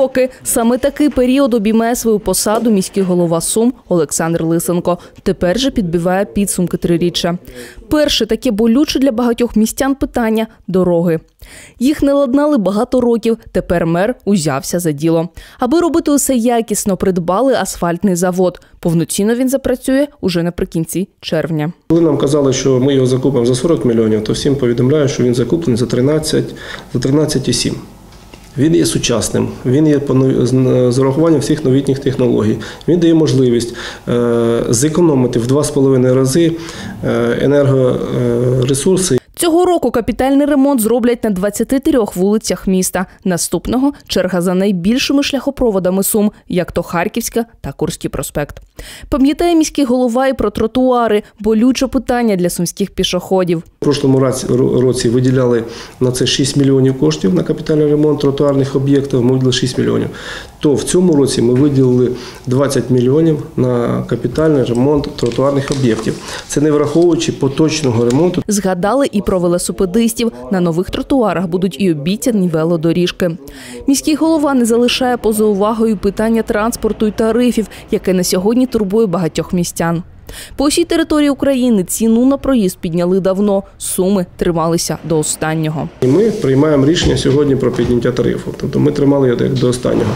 роки. Саме такий період обіймає свою посаду міський голова Сум Олександр Лисенко. Тепер же підбиває підсумки триріччя. Перше таке болюче для багатьох містян питання дороги. Їх не ладнали багато років. Тепер мер узявся за діло. Аби робити усе якісно, придбали асфальтний завод. Повноцінно він запрацює уже наприкінці червня. Коли нам казали, що ми його закупимо за 40 мільйонів, то всім повідомляю, що він закуплений за 13, за 13,7. Він є сучасним, він є з з урахуванням всіх новітніх технологій. Він дає можливість е, зекономити в 2,5 рази е, енергоресурси Цього року капітальний ремонт зроблять на 23 вулицях міста. Наступного черга за найбільшими шляхопроводами Сум, як то Харківська та Курський проспект. Пам'ятає міський голова і про тротуари, болюче питання для сумських пішоходів. В прошлому році, виділяли на це 6 мільйонів коштів на капітальний ремонт тротуарних об'єктів. Ми виділили 6 мільйонів. То в цьому році ми виділили 20 мільйонів на капітальний ремонт тротуарних об'єктів. Це не враховуючи поточного ремонту. Згадали і про велосипедистів. На нових тротуарах будуть і обіцяні велодоріжки. Міський голова не залишає поза увагою питання транспорту і тарифів, яке на сьогодні турбує багатьох містян. По усій території України ціну на проїзд підняли давно. Суми трималися до останнього. І ми приймаємо рішення сьогодні про підняття тарифу. Тобто ми тримали його до останнього.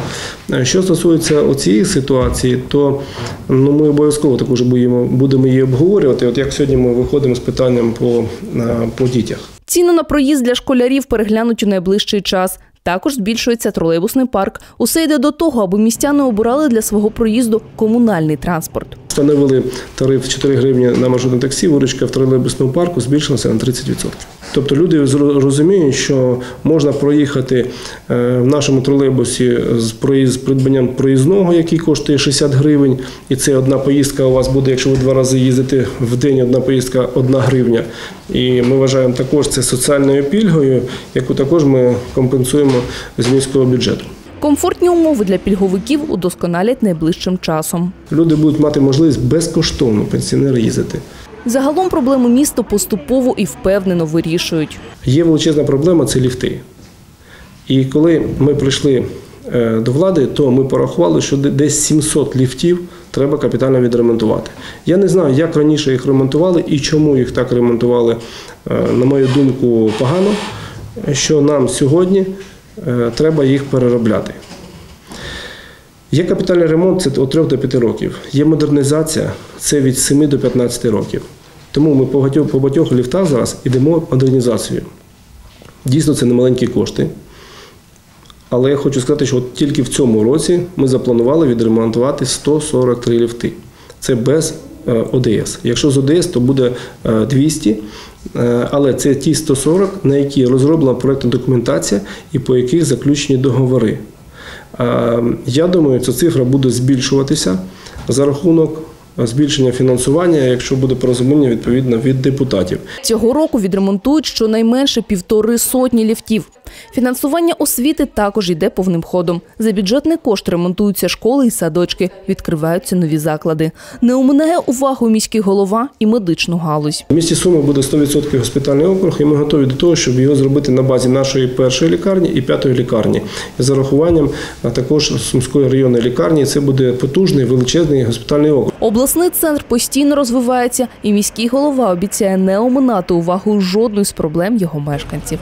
Е, Що стосується цієї ситуації, то ну, ми обов'язково також будемо, будемо її обговорювати. От як сьогодні ми виходимо з питанням по, е, по дітях. Ціни на проїзд для школярів переглянуть у найближчий час. Також збільшується тролейбусний парк. Усе йде до того, аби містяни обирали для свого проїзду комунальний транспорт. Встановили тариф 4 гривні на маршрутне таксі, виручка в тролейбусному парку збільшилася на 30%. Тобто люди розуміють, що можна проїхати е, в нашому тролейбусі з придбанням проїзного, який коштує 60 гривень, і це одна поїздка у вас буде, якщо ви два рази їздите в день, одна поїздка 1 гривня. І ми вважаємо також це соціальною пільгою, яку також ми компенсуємо з міського бюджету. Комфортні умови для пільговиків удосконалять найближчим часом. Люди будуть мати можливість безкоштовно пенсіонери їздити. Загалом проблему міста поступово і впевнено вирішують. Є величезна проблема це ліфти. І коли ми прийшли е, до влади, то ми порахували, що десь 700 ліфтів треба капітально відремонтувати. Я не знаю, як раніше їх ремонтували і чому їх так ремонтували, е, на мою думку, погано, що нам сьогодні треба їх переробляти. Є капітальний ремонт це від 3 до 5 років. Є модернізація це від 7 до 15 років. Тому ми по багатьох, по багатьох ліфтах зараз йдемо модернізацію. Дійсно, це не маленькі кошти. Але я хочу сказати, що от тільки в цьому році ми запланували відремонтувати 143 ліфти. Це без е, ОДС. Якщо з ОДС, то буде е, 200. Е, Але це ті 140, на які розроблена проєктна документація і по яких заключені договори. Е, Я думаю, ця цифра буде збільшуватися за рахунок збільшення фінансування, якщо буде порозуміння відповідно від депутатів. Цього року відремонтують щонайменше півтори сотні ліфтів. Фінансування освіти також йде повним ходом. За бюджетний кошт ремонтуються школи і садочки, відкриваються нові заклади. Не оминає увагу міський голова і медичну галузь. В місті Суми буде 100% госпітальний округ, і ми готові до того, щоб його зробити на базі нашої першої лікарні і п'ятої лікарні. За рахуванням також Сумської районної лікарні це буде потужний величезний госпітальний округ. Обласний центр постійно розвивається, і міський голова обіцяє не оминати увагу жодної з проблем його мешканців.